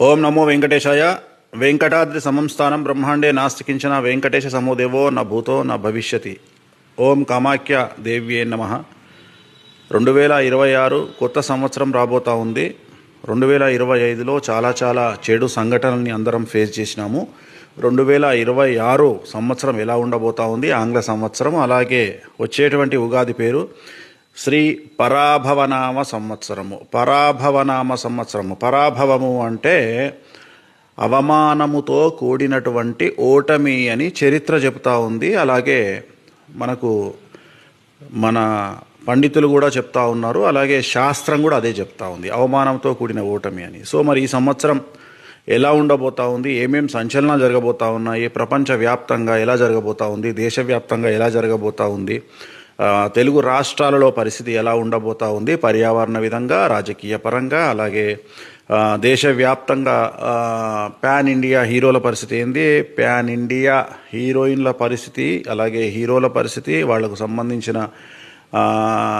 ఓం నమో వెంకటేశాయ. వెంకటాద్రి సమంస్థానం బ్రహ్మాండే నాస్తికించిన వెంకటేశ సమోదేవో నా భూతో నా భవిష్యతి. ఓం కామాఖ్య దేవ్యే నమ. రెండు వేల ఇరవై ఆరు కొత్త సంవత్సరం రాబోతా ఉంది. రెండు వేల ఇరవై ఐదులో చాలా చాలా చెడు సంఘటనల్ని అందరం ఫేస్ చేసినాము. రెండు వేల ఇరవై ఆరు సంవత్సరం ఎలా ఉండబోతా ఉంది? ఆంగ్ల సంవత్సరం. అలాగే వచ్చేటువంటి ఉగాది పేరు. శ్రీ పరాభవనామ సంవత్సరము. పరాభవనామ సంవత్సరము. పరాభవము అంటే అవమానముతో కూడినటువంటి ఓటమి అని చరిత్ర చెప్తా ఉంది. అలాగే మనకు మన పండితులు కూడా చెప్తా ఉన్నారు. అలాగే శాస్త్రం కూడా అదే చెప్తా ఉంది. అవమానంతో కూడిన ఓటమి అని. సో మరి ఈ సంవత్సరం ఎలా ఉండబోతా ఉంది? ఏమేం సంచలన జరగబోతా ఉన్నాయి? ప్రపంచవ్యాప్తంగా ఎలా జరగబోతా ఉంది? దేశవ్యాప్తంగా ఎలా జరగబోతా ఉంది? తెలుగు రాష్ట్రాలలో పరిస్థితి ఎలా ఉండబోతా ఉంది? పర్యావరణ విధంగా రాజకీయ పరంగా అలాగే దేశవ్యాప్తంగా ప్యాన్ ఇండియా హీరోల పరిస్థితి ఏంది? ప్యాన్ ఇండియా హీరోయిన్ల పరిస్థితి అలాగే హీరోల పరిస్థితి వాళ్ళకు సంబంధించిన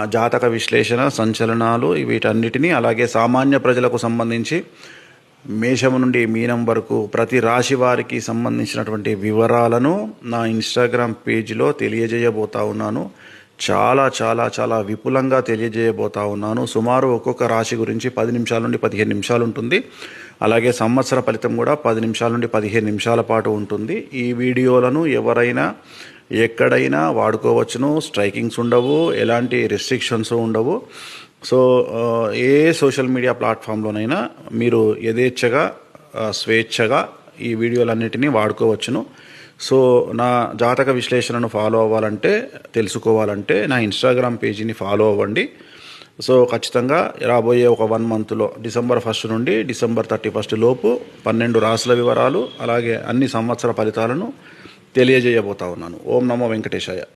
జాతక విశ్లేషణ సంచలనాలు వీటన్నిటినీ అలాగే సామాన్య ప్రజలకు సంబంధించి మేషము నుండి మీనం వరకు ప్రతి రాశి వారికి సంబంధించినటువంటి వివరాలను నా ఇన్స్టాగ్రామ్ పేజీలో తెలియజేయబోతా ఉన్నాను. చాలా చాలా చాలా విపులంగా తెలియజేయబోతా ఉన్నాను. సుమారు ఒక్కొక్క రాశి గురించి పది నిమిషాల నుండి పదిహేను నిమిషాలు ఉంటుంది. అలాగే సంవత్సర ఫలితం కూడా పది నిమిషాల నుండి పదిహేను నిమిషాల పాటు ఉంటుంది. ఈ వీడియోలను ఎవరైనా ఎక్కడైనా వాడుకోవచ్చును. స్ట్రైకింగ్స్ ఉండవు ఎలాంటి రెస్ట్రిక్షన్స్ ఉండవు. సో ఏ సోషల్ మీడియా ప్లాట్ఫామ్లోనైనా మీరు యథేచ్ఛగా స్వేచ్ఛగా ఈ వీడియోలన్నిటినీ వాడుకోవచ్చును. సో నా జాతక విశ్లేషణను ఫాలో అవ్వాలంటే తెలుసుకోవాలంటే నా ఇన్స్టాగ్రామ్ పేజీని ఫాలో అవ్వండి. సో ఖచ్చితంగా రాబోయే ఒక వన్ మంత్లో డిసెంబర్ ఫస్ట్ నుండి డిసెంబర్ థర్టీ ఫస్ట్ లోపు పన్నెండు రాసుల వివరాలు అలాగే అన్ని సంవత్సర ఫలితాలను తెలియజేయబోతా ఉన్నాను. ఓం నమో వెంకటేశాయ.